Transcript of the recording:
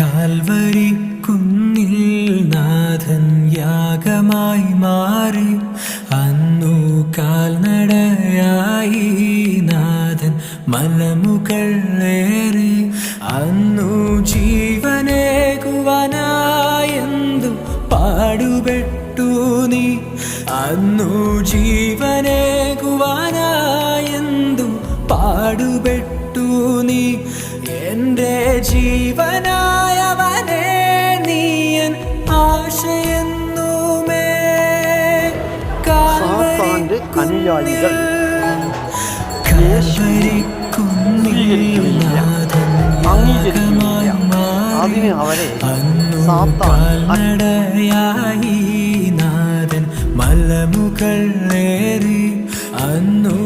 Calvary കുന്നിൽ നാഥൻ യാഗമായി മാറി. അന്നു കാൽനടയായി നാഥൻ മലമുകളേറി അന്നു ജീവനേകുവാനായെന്തു പാടുപെട്ടു നീ? അന്നു ജീവനേകുവാനായെന്തു പാടുപെട്ടു നീ? അനുയായികൾ അംഗീകരിക്കുന്നില്ല. അതിന് അവരെ സാത്താൻ മലമുകളേറി അന്നു